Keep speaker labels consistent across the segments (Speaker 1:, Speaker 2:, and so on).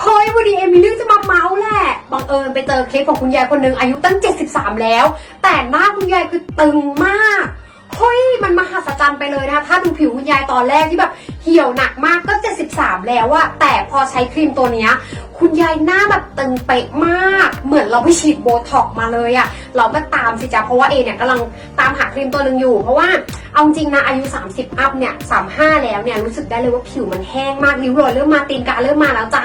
Speaker 1: เฮ้ยวันนี้เอมีเรื่องจะมาเมาส์แหละ บังเอิญไปเจอคลิปของคุณยายคนหนึ่งอายุตั้ง 73 แล้ว แต่หน้าคุณยายคือตึงมาก ไปเลยนะคะ ถ้าดูผิวคุณยายตอนแรกที่แบบเหี่ยวหนักมากก็73แล้วอะแต่พอใช้ครีมตัวเนี้ยคุณยายหน้าแบบตึงเป๊ะมาก เหมือนเราไปฉีดโบท็อกมาเลยอะเราก็ตามสิจ้าเพราะว่าเอเนี่ยกำลังตามหาครีมตัวหนึ่งอยู่ เพราะว่าเอาจริงนะอายุ 30 อัพเนี่ย35 แล้วเนี่ยรู้สึกได้เลยว่าผิวมันแห้งมากริ้วรอยเริ่มมาตีนกาเริ่มมาแล้วจ้า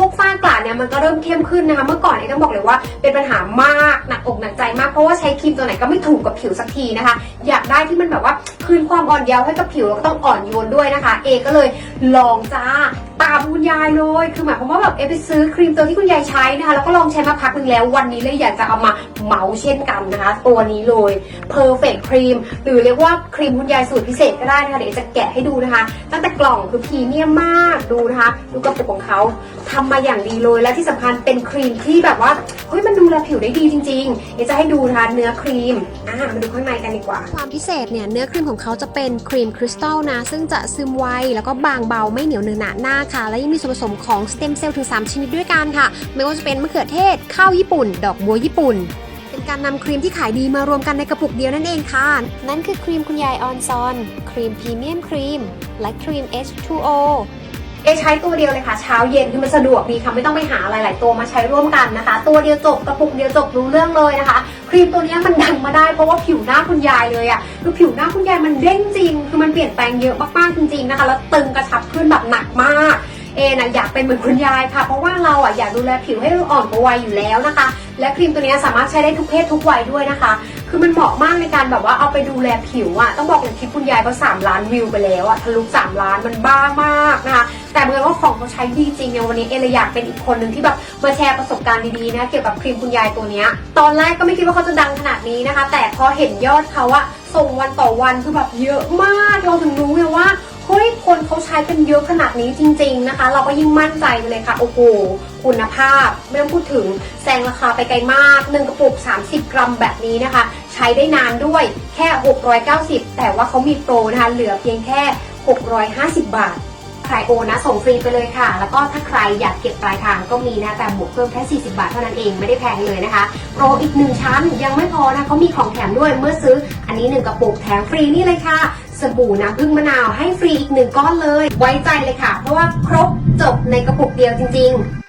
Speaker 1: พวกฝ้ากระเนี่ยมันก็เริ่มเข้มขึ้นนะคะ เมื่อก่อนเอต้องบอกเลยว่าเป็นปัญหามากหนักอกหนักใจมากเพราะว่าใช้ครีมตัวไหนก็ไม่ถูกกับผิวสักทีนะคะ อยากได้ที่มันแบบว่าคืนความอ่อนเยาว์ให้กับผิวแล้วก็ต้องอ่อนโยนด้วยนะคะ เอก็เลยลองจ้า ตามคุณยายเลย คือหมายความว่าแบบเอไปซื้อครีมตัวที่คุณยายใช้นะคะแล้วก็ลองใช้มาพักหนึ่งแล้ววันนี้เลยอยากจะเอามาเมาเช่นกันนะคะ ตัวนี้เลย perfect cream หรือเรียกว่าครีมคุณยายสูตรพิเศษก็ได้นะคะเดี๋ยวจะแกะให้ดูนะคะ ตั้งแต่กล่องคือพรีเมียมมากดูนะคะ ดูกระปุกของเขาทำมาอย่างดีเลยและที่สำคัญเป็นครีมที่แบบว่าเฮ้ยมันดูแลผิวได้ดีจริงๆเดี๋ยวจะให้ดูนะคะเนื้อครีมอ่ามาดูข้างในกันดีกว่า
Speaker 2: ความพิเศษเนี่ยเนื้อครีมของเขาจะเป็นครีมคริสตัลนะซึ่งจะซึมไวแล้วก็บางเบาไม่เหนียวเนื้อหนาหน้าค่ะและยังมีส่วนผสมของสเต็มเซลล์ถึง 3 ชนิดด้วยกันค่ะ ไม่ว่าจะเป็นมะเขือเทศ ข้าวญี่ปุ่น ดอกบัวญี่ปุ่น เป็นการนำครีมที่ขายดีมารวมกันในกระปุกเดียวนั่นเองค่ะ นั่นคือครีมคุณยายออนซอน ครีมพรีเมียมครีม และครีม H2O
Speaker 1: เอใช้ตัวเดียวเลยค่ะ เช้าเย็นคือมันสะดวกดีค่ะไม่ต้องไปหาหลาย ๆ ตัวมาใช้ร่วมกันนะคะ ตัวเดียวจบกระปุกเดียวจบรู้เรื่องเลยนะคะ ครีมตัวนี้มันดังมาได้เพราะว่าผิวหน้าคุณยายเลยอะ่ะคือผิวหน้าคุณยายมันเด้งจริง คือมันเปลี่ยนแปลงเยอะมาก ๆ จริง ๆ นะคะ แล้วตึงกระชับขึ้นแบบหนักมากเอนะอยากเป็นเหมือนคุณยายค่ะ เพราะว่าเราอะอยากดูแลผิวให้อ่อนกว่าวัยอยู่แล้วนะคะ และครีมตัวนี้สามารถใช้ได้ทุกเพศทุกวัยด้วยนะคะ คือมันเหมาะมากในการแบบว่าเอาไปดูแลผิวอะต้องบอกเลยคลิปคุณยายเขาสามล้านวิวไปแล้วอะทะลุสามล้านมันบ้ามากนะคะ แต่เมื่อว่าของเขาใช้ดีจริงเนี่ยวันนี้เอเลยอยากเป็นอีกคนหนึ่งที่แบบมาแชร์ประสบการณ์ดีๆนะเกี่ยวกับครีมคุณยายตัวเนี้ยตอนแรกก็ไม่คิดว่าเขาจะดังขนาดนี้นะคะ แต่พอเห็นยอดเขาอะส่งวันต่อวันคือแบบเยอะมากเราถึงรู้ไงว่าเฮ้ยคนเขาใช้กันเยอะขนาดนี้จริง ๆนะคะ เราก็ยิ่งมั่นใจไปเลยค่ะ โอ้โหคุณภาพไม่ต้องพูดถึงแซงราคาไปไกลมากหนึ่งกระปุก 30 กรัมแบบนี้นะคะ ใช้ได้นานด้วยแค่ 690 แต่ว่าเขามีโปรนะคะ เหลือเพียงแค่ 650 บาท ใครโอนนะส่งฟรีไปเลยค่ะ แล้วก็ถ้าใครอยากเก็บปลายทางก็มีนะแต่บวกเพิ่มแค่ 40 บาทเท่านั้นเองไม่ได้แพงเลยนะคะโปรอีกหนึ่งชั้นยังไม่พอนะเขามีของแถมด้วยเมื่อซื้อ อันนี้หนึ่งกระปุกแถมฟรีนี่เลยค่ะสบู่น้ำผึ้งมะนาวให้ฟรีอีกหนึ่งก้อนเลย ไว้ใจเลยค่ะ เพราะว่าครบจบในกระปุกเดียวจริง ๆ